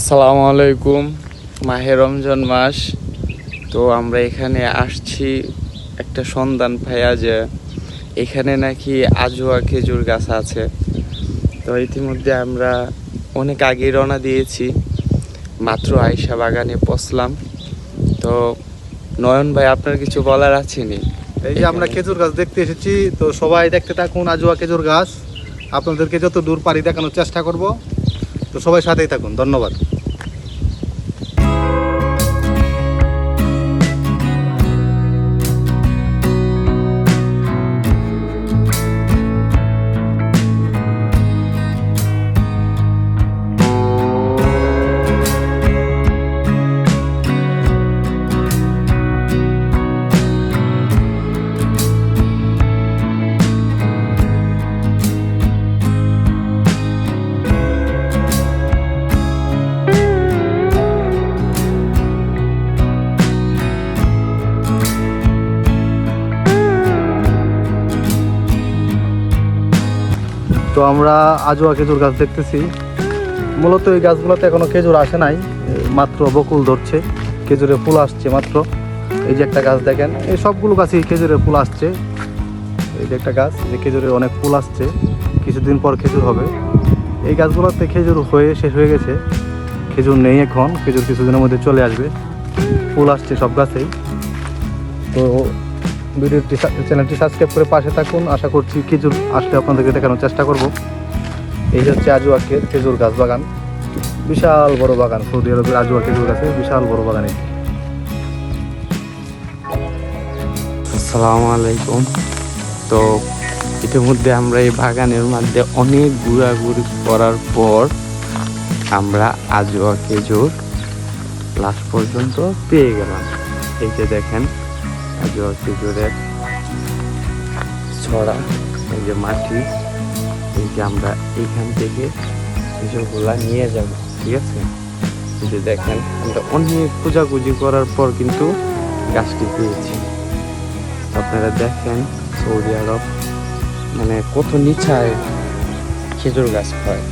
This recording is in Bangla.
আসসালামু আলাইকুম। মাহে রমজান মাস। তো আমরা এখানে আসছি একটা সন্ধান পাইয়া যে এখানে নাকি আজোয়া খেজুর গাছ আছে। তো ইতিমধ্যে আমরা অনেক আগে রওনা দিয়েছি। মাত্র আয়সা বাগানে পৌঁছলাম। তো নয়ন ভাই, আপনার কিছু বলার আছে নি? এই যে আমরা খেজুর গাছ দেখতে এসেছি, তো সবাই দেখতে থাকুন আজুয়া খেজুর গাছ। আপনাদেরকে যত দূর পারি দেখানোর চেষ্টা করব। তো সবাই সাথেই থাকুন ধন্যবাদ। তো আমরা আজুয়া খেজুর গাছ দেখতেছি। মূলত এই গাছগুলোতে এখনও খেজুর আসে নাই, মাত্র বকুল ধরছে, খেজুরের ফুল আসছে মাত্র। এই যে একটা গাছ দেখেন, এই সবগুলো গাছই খেজুরের ফুল আসছে। এই যে একটা গাছ যে খেজুরের অনেক ফুল আসছে, কিছুদিন পর খেজুর হবে। এই গাছগুলোতে খেজুর হয়ে শেষ হয়ে গেছে। খেজুর নেই এখন, খেজুর কিছুদিনের মধ্যে চলে আসবে। ফুল আসছে সব গাছেই। তো ভিডিওটি চ্যানেলটি সাবস্ক্রাইব করে পাশে থাকুন। আশা করছি খেজুর আসলে আপনাদেরকে দেখানোর চেষ্টা করব। এই হচ্ছে আজুয়াকের খেজুর গাছ বাগান। বিশাল বড় বাগান। সৌদি আরবের আজুয়া খেজুর গাছের বিশাল বড় বাগান এটি। আসসালামু আলাইকুম। তো ইতিমধ্যে আমরা এই বাগানের মধ্যে অনেক ঘোরাঘুরি করার পর আমরা আজোয়া খেজুর লাস্ট পর্যন্ত পেয়ে গেলাম। এই যে দেখেন আজোয়া খেজুরের ছড়া, এই যে মাটি, এই যে আমরা এইখান থেকে খেজুরগুলা নিয়ে যাব, ঠিক আছে? এই যে দেখেন, আমরা অনেক খোঁজাখুঁজি করার পর কিন্তু গাছটি পেয়েছি। আপনারা দেখেন, সৌদি আরব মানে কত নিচায় খেজুর গাছ হয়।